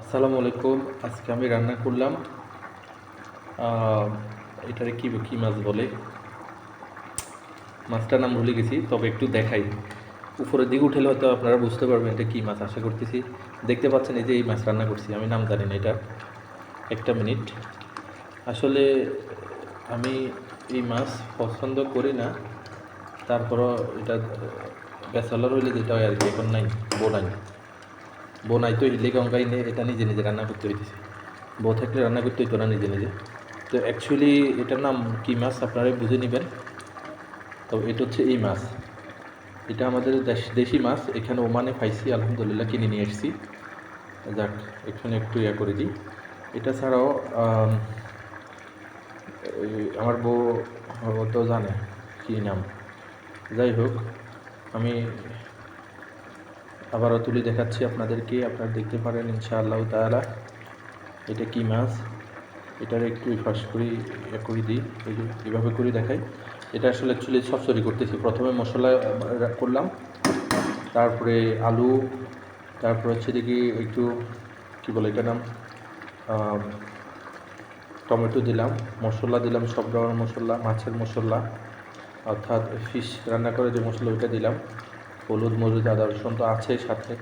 আসসালামু আলাইকুম। আজকে আমি রান্না করলাম এটারে কি কি মাছ বলে? মাছটার নাম ভুলে গেছি, তবে একটু দেখাই। উপরের দিকে উঠেলে হয়তো আপনারা বুঝতে পারবেন এটা কী মাছ, আশা করতেছি। দেখতে পাচ্ছেন এই যে এই মাছ রান্না করছি, আমি নাম জানি না এটা। একটা মিনিট। আসলে আমি এই মাছ পছন্দ করি না, তারপরও এটা ব্যাচেলার হইলে যেটা হয় আর কি, এখন নাই বউ নাই বউ নাই তো ইলে গঙ্গাই নিয়ে এটা নিজে নিজে রান্না করতে হইতেছে। বউ থাকলে রান্না করতে হইতো না নিজে নিজে। তো অ্যাকচুয়ালি এটার নাম কী মাছ? আপনারা বুঝে নেবেন। তো এটা হচ্ছে এই মাছ। এটা আমাদের দেশ- মাছ। এখানে ওমানে পাইছি, আলহামদুলিল্লাহ কিনে নিয়ে এসেছি। যাক, এখানে একটু ইয়া করে দিই। এটা ছাড়াও আমার বউ তো জানে কী নাম। যাই হোক, আমি আবারও তুলে দেখাচ্ছি আপনাদেরকে, আপনারা দেখতে পারেন ইনশাআল্লাহ তাআলা এটা কি মাছ? এটার একটু ফাঁস করি করে দিই এভাবে করে দেখাই। এটা আসলে অ্যাকচুয়ালি সরসরি করতেছি। প্রথমে মশলা করলাম, তারপরে আলু, তারপর হচ্ছে দেখি একটু, কি বলে এটা নাম? টমেটো দিলাম, মশলা দিলাম, সব ধরনের মশলা, মাছের মশলা, অর্থাৎ ফিশ রান্না করে যে মশলা ওইটা দিলাম। হলুদ মরিচ আদা রসুন তো আছেই সাথে।